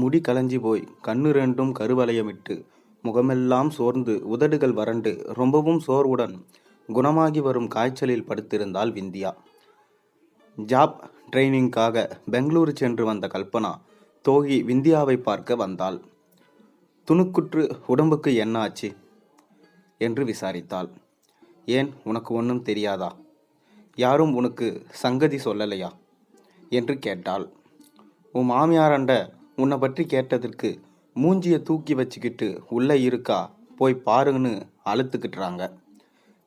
முடி களைஞ்சி போய் கண்ணு ரெண்டும் கருவளையமிட்டு முகமெல்லாம் சோர்ந்து உதடுகள் வறண்டு ரொம்பவும் சோர்வுடன் குணமாகி வரும் காய்ச்சலில் படுத்திருந்தாள் விந்தியா. ஜாப் ட்ரைனிங்காக பெங்களூரு சென்று வந்த கல்பனா தோகி விந்தியாவை பார்க்க வந்தாள். துணுக்குற்று உடம்புக்கு என்ன ஆச்சு? என்று விசாரித்தாள். ஏன் உனக்கு ஒன்றும் தெரியாதா? யாரும் உனக்கு சங்கதி சொல்லலையா? என்று கேட்டாள். உன் மாமியாரண்ட உன்னை பற்றி கேட்டதற்கு மூஞ்சியை தூக்கி வச்சுக்கிட்டு உள்ளே இருக்கா? போய் பாருங்கன்னு அழுத்துக்கிட்டுறாங்க.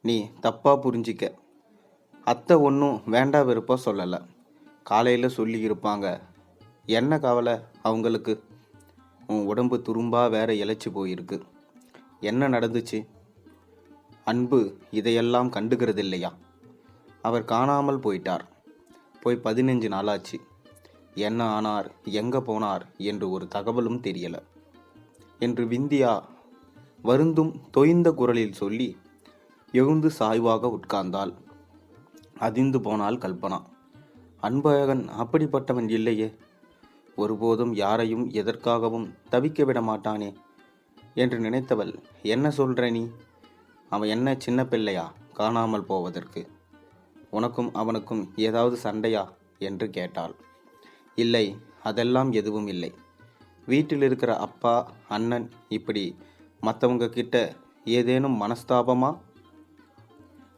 நீ தப்பாக புரிஞ்சிக்க. அத்தை ஒன்றும் வேண்டா விருப்பம் சொல்லலை. காலையில் சொல்லி இருப்பாங்க என்ன கவலை அவங்களுக்கு? உன் உடம்பு துரும்பாக வேற இழைச்சி போயிருக்கு. என்ன நடந்துச்சு? அன்பு இதையெல்லாம் கண்டுகிறது இல்லையா அவர் காணாமல் போயிட்டார். போய் பதினஞ்சு நாளாச்சு. என்ன ஆனார்? எங்கே போனார்? என்று ஒரு தகவலும் தெரியல. என்று விந்தியா வருந்தும் தொய்ந்த குரலில் சொல்லி எழுந்து சாய்வாக உட்கார்ந்தாள். அதிர்ந்து போனாள் கல்பனா. அன்பழகன் அப்படிப்பட்டவன் இல்லையே. ஒருபோதும் யாரையும் எதற்காகவும் தவிக்க விட மாட்டானே என்று நினைத்தவள் என்ன சொல்ற நீ? அவன் என்ன சின்ன பிள்ளையா? காணாமல் போவதற்கு. உனக்கும் அவனுக்கும் ஏதாவது சண்டையா? என்று கேட்டாள். இல்லை அதெல்லாம் எதுவும் இல்லை. வீட்டில் இருக்கிற அப்பா அண்ணன் இப்படி மற்றவங்க கிட்ட ஏதேனும் மனஸ்தாபமா?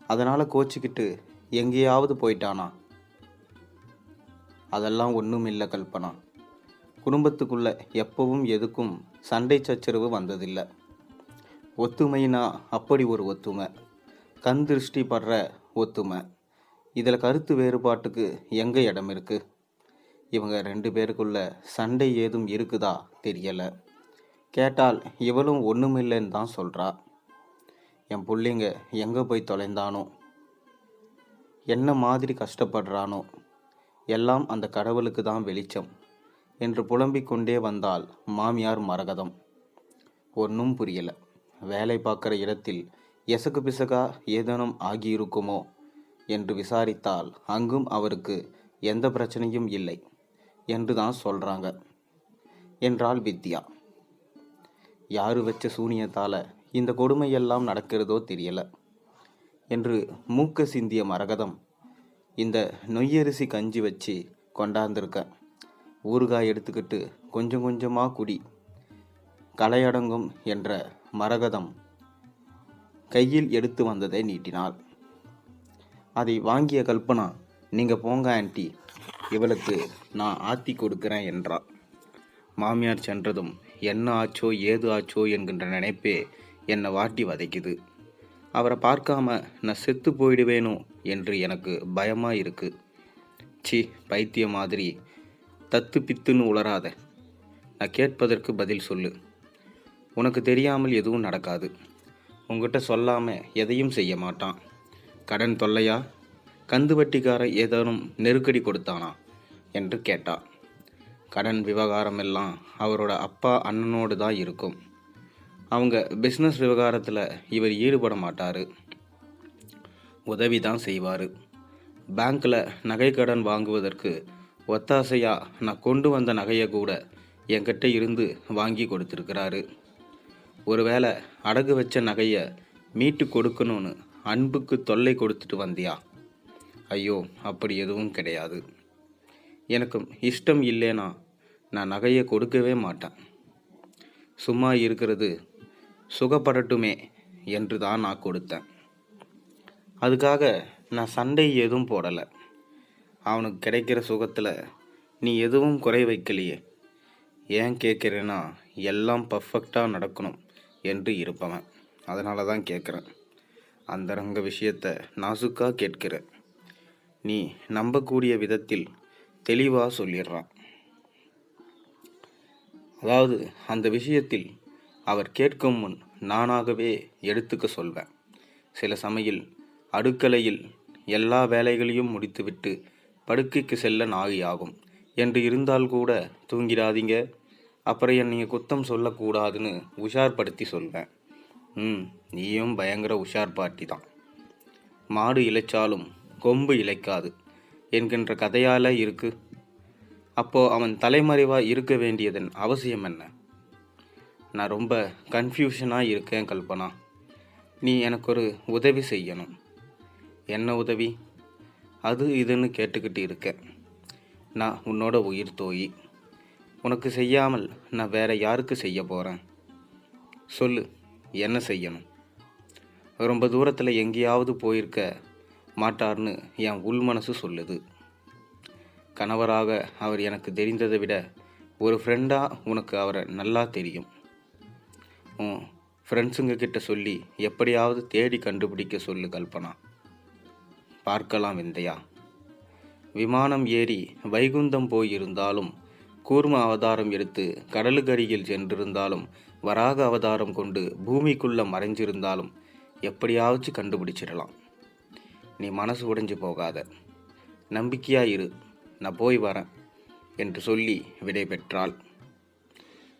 அதனால் கோச்சிக்கிட்டு எங்கேயாவது போயிட்டானா? அதெல்லாம் ஒன்றும் இல்லை கல்பனா. குடும்பத்துக்குள்ளே எப்பவும் எதுக்கும் சண்டை சச்சரவு வந்ததில்லை. ஒத்துமைனா அப்படி ஒரு ஒத்துமை. கண் திருஷ்டி படுற ஒத்துமை. இதில் கருத்து வேறுபாட்டுக்கு எங்கே இடம் இருக்குது இவங்க ரெண்டு பேருக்குள்ள சண்டை ஏதும் இருக்குதா தெரியலை. கேட்டால் இவளும் ஒன்றுமில்லைன்னு தான் சொல்கிறா என் புள்ளைங்க எங்கே போய் தொலைந்தானோ? என்ன மாதிரி கஷ்டப்படுறானோ? எல்லாம் அந்த கடவுளுக்கு தான் வெளிச்சம் என்று புலம்பிக் கொண்டே வந்தால் மாமியார் மரகதம். ஒன்றும் புரியலை. வேலை பார்க்குற இடத்தில் எசகு பிசகா ஏதேனும் ஆகியிருக்குமோ என்று விசாரித்தால் அங்கும் அவருக்கு எந்த பிரச்சனையும் இல்லை. என்று தான் சொல்கிறாங்க என்றாள் வித்யா. யாரு வச்ச சூனியத்தால் இந்த கொடுமையெல்லாம் நடக்கிறதோ தெரியல. என்று மூக்க சிந்திய மரகதம் இந்த நொய்யரிசி கஞ்சி வச்சு கொண்டாந்துருக்க ஊறுகாய் எடுத்துக்கிட்டு கொஞ்சம் கொஞ்சமாக குடி. களையடங்கும் என்ற மரகதம் கையில் எடுத்து வந்ததை நீட்டினாள். அதை வாங்கிய கல்பனா நீங்கள் போங்க ஆன்ட்டி இவளுக்கு நான் ஆத்தி கொடுக்கிறேன் என்றாள். மாமியார் சென்றதும் என்ன ஆச்சோ ஏது ஆச்சோ என்கின்ற நினைப்பே என்னை வாட்டி வதைக்குது. அவரை பார்க்காம நான் செத்து போயிடுவேனோ என்று எனக்கு பயமாக இருக்கு. சி பைத்திய மாதிரி. தத்து பித்துன்னு உளராத நான் கேட்பதற்கு பதில் சொல்லு. உனக்கு தெரியாமல் எதுவும் நடக்காது. உங்ககிட்ட சொல்லாமல் எதையும் செய்ய மாட்டான். கடன் தொல்லையா? கந்துவட்டிக்கார ஏதேனும் நெருக்கடி கொடுத்தானா? என்று கேட்டா. கடன் விவகாரம் எல்லாம் அவரோட அப்பா அண்ணனோடு தான் இருக்கும். அவங்க பிஸ்னஸ் விவகாரத்தில் இவர் ஈடுபட மாட்டார். உதவி தான் செய்வார். பேங்க்கில் நகை கடன் வாங்குவதற்கு ஒத்தாசையாக நான் கொண்டு வந்த நகையை கூட என்கிட்ட இருந்து வாங்கி கொடுத்துருக்கிறாரு. ஒருவேளை அடகு வச்ச நகையை மீட்டு கொடுக்கணும்னு அன்புக்கு தொல்லை கொடுத்துட்டு வந்தியா? ஐயோ அப்படி எதுவும் கிடையாது. எனக்கு இஷ்டம் இல்லைனா நான் நகையை கொடுக்கவே மாட்டேன். சும்மா இருக்கிறது சுகப்படட்டுமே என்று தான் நான் கொடுத்தேன். அதுக்காக நான் சண்டை எதுவும் போடலை. அவனுக்கு கிடைக்கிற சுகத்தில் நீ எதுவும் குறை வைக்கலையே. ஏன் கேட்குறேன்னா எல்லாம் பர்ஃபெக்டாக நடக்கணும் என்று இருப்பவன். அதனால தான் கேட்குறேன். அந்தரங்க விஷயத்தை நாசுக்காக கேட்கிறேன். நீ நம்பக்கூடிய விதத்தில் தெளிவாக சொல்லிடுறான். அதாவது அந்த விஷயத்தில் அவர் கேட்கும் முன் நானாகவே எடுத்துக்க சொல்வேன். சில சமையல் அடுக்கலையில் எல்லா வேலைகளையும் முடித்துவிட்டு படுக்கைக்கு செல்ல நாகி ஆகும். என்று இருந்தால் கூட தூங்கிடாதீங்க. அப்புறம் என்னைய குத்தம் சொல்லக்கூடாதுன்னு உஷார்படுத்தி சொல்வேன். ம் நீயும் பயங்கர உஷார் பாட்டி தான் மாடு இழைச்சாலும் கொம்பு இழைக்காது என்கின்ற கதையால் இருக்கு. அப்போது அவன் தலைமறைவாக இருக்க வேண்டியதன் அவசியம் என்ன? நான் ரொம்ப கன்ஃபியூஷனாக இருக்கேன் கல்பனா. நீ எனக்கு ஒரு உதவி செய்யணும். என்ன உதவி? அது இதுன்னு கேட்டுக்கிட்டு இருக்கேன். நான் உன்னோட உயிர் தோயி. உனக்கு செய்யாமல் நான் வேற யாருக்கு செய்ய போகிறேன் சொல்லு என்ன செய்யணும்? ரொம்ப தூரத்தில் எங்கேயாவது போயிருக்க மாட்டார்னு என் உள் மனசு சொல்லுது. கணவராக அவர் எனக்கு தெரிந்ததை விட ஒரு ஃப்ரெண்டாக உனக்கு அவரை நல்லா தெரியும். உன் ஃப்ரெண்ட்ஸுங்க கிட்ட சொல்லி எப்படியாவது தேடி கண்டுபிடிக்க சொல்லு கல்பனா. பார்க்கலாம் விந்தையா. விமானம் ஏறி வைகுந்தம் போயிருந்தாலும் கூர்ம அவதாரம் எடுத்து கடலுக்கரியில் சென்றிருந்தாலும் வராக அவதாரம் கொண்டு பூமிக்குள்ளே மறைஞ்சிருந்தாலும் எப்படியாச்சும் கண்டுபிடிச்சிடலாம். நீ மனசு உடைஞ்சு போகாத. நம்பிக்கையாக இரு. நான் போய் வரேன் என்று சொல்லி விடைபெற்றாள்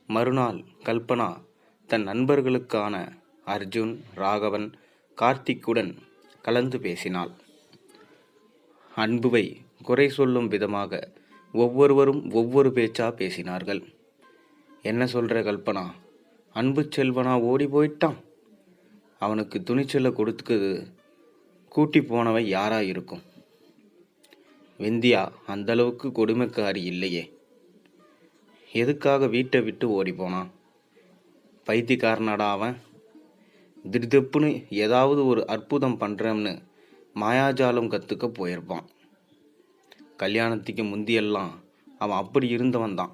மறுநாள் கல்பனா தன் நண்பர்களுக்கான அர்ஜுன் ராகவன் கார்த்திக்குடன் கலந்து பேசினாள். அன்புவை குறை சொல்லும் விதமாக ஒவ்வொருவரும் ஒவ்வொரு பேச்சா பேசினார்கள். என்ன சொல்கிற கல்பனா? அன்பு செல்வனா ஓடி போயிட்டான். அவனுக்கு துணிச்சலை கொடுத்துக்குது கூட்டி போனவன் யாராக இருக்கும் விந்தியா அந்த அளவுக்கு கொடுமைக்காரி இல்லையே. எதுக்காக வீட்டை விட்டு ஓடி போனான்? பைத்தியக்காரனடா அவன். திடுதிப்புன்னு ஏதாவது ஒரு அற்புதம் பண்ணுறோம்னு மாயாஜாலம் கற்றுக்க போயிருப்பான். கல்யாணத்துக்கு முந்தியெல்லாம் அவன் அப்படி இருந்தவன் தான்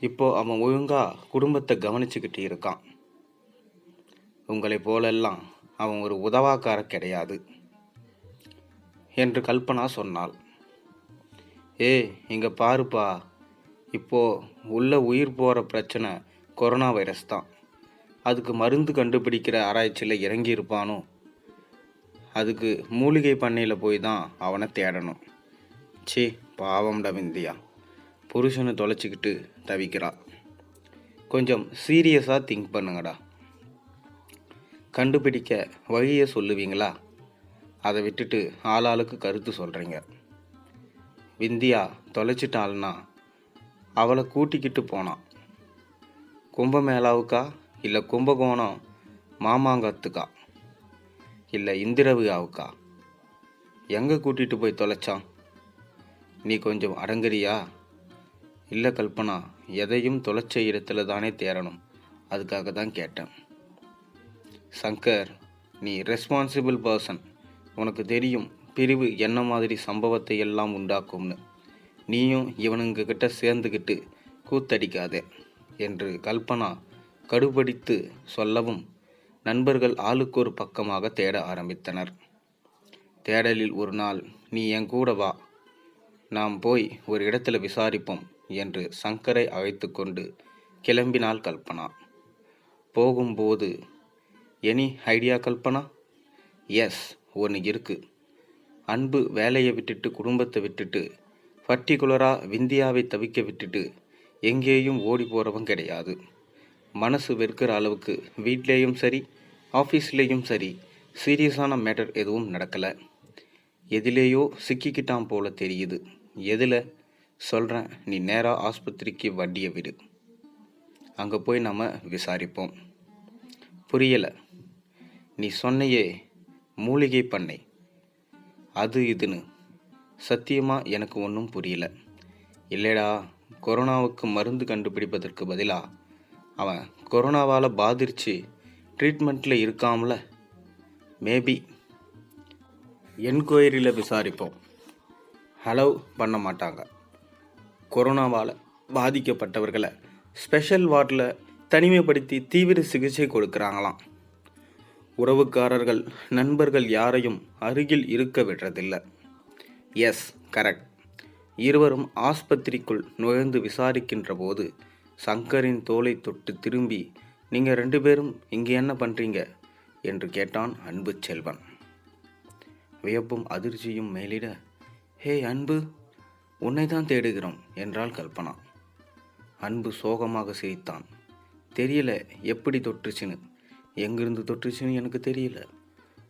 இப்போ அவன் ஒழுங்காக குடும்பத்தை கவனிச்சுக்கிட்டு இருக்கான். உங்களைப் போலெல்லாம் அவன் ஒரு உதவாக்கார கிடையாது என்று கல்பனா சொன்னாள். ஏய் இங்கே பாருப்பா. இப்போது உள்ள உயிர் போகிற பிரச்சனை கொரோனா வைரஸ் தான். அதுக்கு மருந்து கண்டுபிடிக்கிற ஆராய்ச்சியில் இறங்கி இருப்பானோ அதுக்கு மூலிகை பண்ணையில் போய் தான் அவனை தேடணும். ச்சீ பாவம்டா விந்தியா. புருஷனை தொலைச்சிக்கிட்டு தவிக்கிறா. கொஞ்சம் சீரியஸாக திங்க் பண்ணுங்கடா. கண்டுபிடிக்க வழியை சொல்லுவீங்களா? அதை விட்டுட்டு ஆளாளுக்கு கருத்து சொல்கிறீங்க விந்தியா தொலைச்சிட்டாள்னா அவளை கூட்டிக்கிட்டு போனான். கும்பமேளாவுக்கா இல்லை கும்பகோணம் மாமாங்கத்துக்கா? இல்லை இந்திரவியாவுக்கா எங்கே கூட்டிகிட்டு போய் தொலைச்சான்? நீ கொஞ்சம் அடங்குறியா? இல்லை கல்பனா எதையும் தொலைச்ச இடத்துல தானே தேரணும் அதுக்காக தான் கேட்டேன். சங்கர் நீ ரெஸ்பான்சிபிள் பர்சன் உனக்கு தெரியும் பிரிவு என்ன மாதிரி சம்பவத்தை எல்லாம் உண்டாக்கும்னு. நீயும் இவனுங்க கிட்ட சேர்ந்துக்கிட்டு கூத்தடிக்காதே என்று கல்பனா கடுபடித்து சொல்லவும் நண்பர்கள் ஆளுக்கு ஒரு பக்கமாக தேட ஆரம்பித்தனர். தேடலில் ஒரு நாள் நீ என் கூட வா. நாம் போய் ஒரு இடத்துல விசாரிப்போம் என்று சங்கரை அழைத்து கொண்டு கிளம்பினாள் கல்பனா. போகும்போது எனி ஐடியா கல்பனா? எஸ் ஒன்று இருக்குது அன்பு வேலையை விட்டுட்டு குடும்பத்தை விட்டுட்டு பர்டிகுலராக விந்தியாவை தவிக்க விட்டுட்டு எங்கேயும் ஓடி போகிறவன் கிடையாது. மனசு வெறுக்கிற அளவுக்கு வீட்லேயும் சரி ஆஃபீஸ்லேயும் சரி சீரியஸான மேட்டர் எதுவும் நடக்கலை. எதிலேயோ சிக்கிக்கிட்டான் போல தெரியுது. எதில்? சொல்கிறேன் நீ நேராக ஆஸ்பத்திரிக்கு வண்டியை விடு. அங்கே போய் நம்ம விசாரிப்போம். புரியலை. நீ சொன்னையே மூலிகை பண்ணை. அது இதுன்னு. சத்தியமாக எனக்கு ஒன்றும் புரியல. இல்லைடா கொரோனாவுக்கு மருந்து கண்டுபிடிப்பதற்கு பதிலாக அவன் கொரோனாவால் பாதிச்சு ட்ரீட்மெண்ட்டில் இருக்காமல. மேபி என்கொயரியில் விசாரிப்போம். அலோவ் பண்ண மாட்டாங்க. கொரோனாவால் பாதிக்கப்பட்டவர்களை ஸ்பெஷல் வார்டில் தனிமைப்படுத்தி தீவிர சிகிச்சை கொடுக்குறாங்களாம். உறவுக்காரர்கள் நண்பர்கள் யாரையும் அருகில் இருக்க விடுறதில்லை. Yes correct. இருவரும் ஆஸ்பத்திரிக்குள் நுழைந்து விசாரிக்கின்ற போது சங்கரின் தோலை தொட்டு திரும்பி நீங்கள் ரெண்டு பேரும் இங்கே என்ன பண்ணுறீங்க என்று கேட்டான் அன்பு செல்வன். வியப்பும் அதிர்ச்சியும் மேலிட ஹே அன்பு உன்னை தான் தேடுகிறோம் என்றாள் கல்பனா. அன்பு சோகமாக சிரித்தான். தெரியல எப்படி தொற்றுச்சுன்னு. எங்கிருந்து தொற்றுச்சுன்னு எனக்கு தெரியல.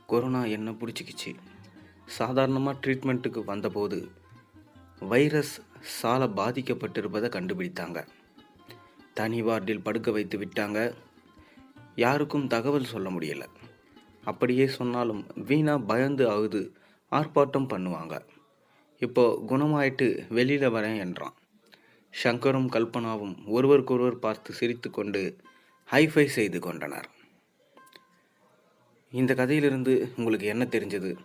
கொரோனா என்ன பிடிச்சிக்கிச்சு. சாதாரணமாக ட்ரீட்மெண்ட்டுக்கு வந்தபோது வைரஸ் சால பாதிக்கப்பட்டிருப்பதை கண்டுபிடித்தாங்க. தனி வார்டில் படுக்க வைத்து விட்டாங்க. யாருக்கும் தகவல் சொல்ல முடியல. அப்படியே சொன்னாலும் வீணா பயந்து அழுது ஆர்ப்பாட்டம் பண்ணுவாங்க. இப்போ குணமாயிட்டு வெளியில் வரேன் என்றான். சங்கரும் கல்பனாவும் ஒருவருக்கொருவர் பார்த்து சிரித்துக்கொண்டு ஹைஃபை செய்து கொண்டனர். இந்த கதையிலிருந்து உங்களுக்கு என்ன தெரிஞ்சது?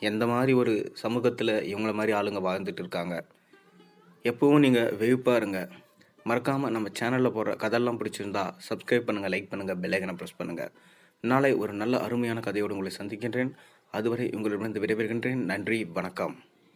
எந்த மாதிரி ஒரு சமூகத்தில் இவங்கள மாதிரி ஆளுங்க வாழ்ந்துட்டு இருக்காங்க? எப்பவும் நீங்கள் வெவிப்பாக இருங்க. மறக்காமல் நம்ம சேனலில் போடுற கதையெல்லாம் பிடிச்சிருந்தா சப்ஸ்கிரைப் பண்ணுங்கள் லைக் பண்ணுங்கள் பெல்லைக்கனை ப்ரெஸ் பண்ணுங்கள் நாளை ஒரு நல்ல அருமையான கதையோடு உங்களை சந்திக்கின்றேன். அதுவரை உங்களிடமிருந்து விடைபெறுகின்றேன். நன்றி வணக்கம்.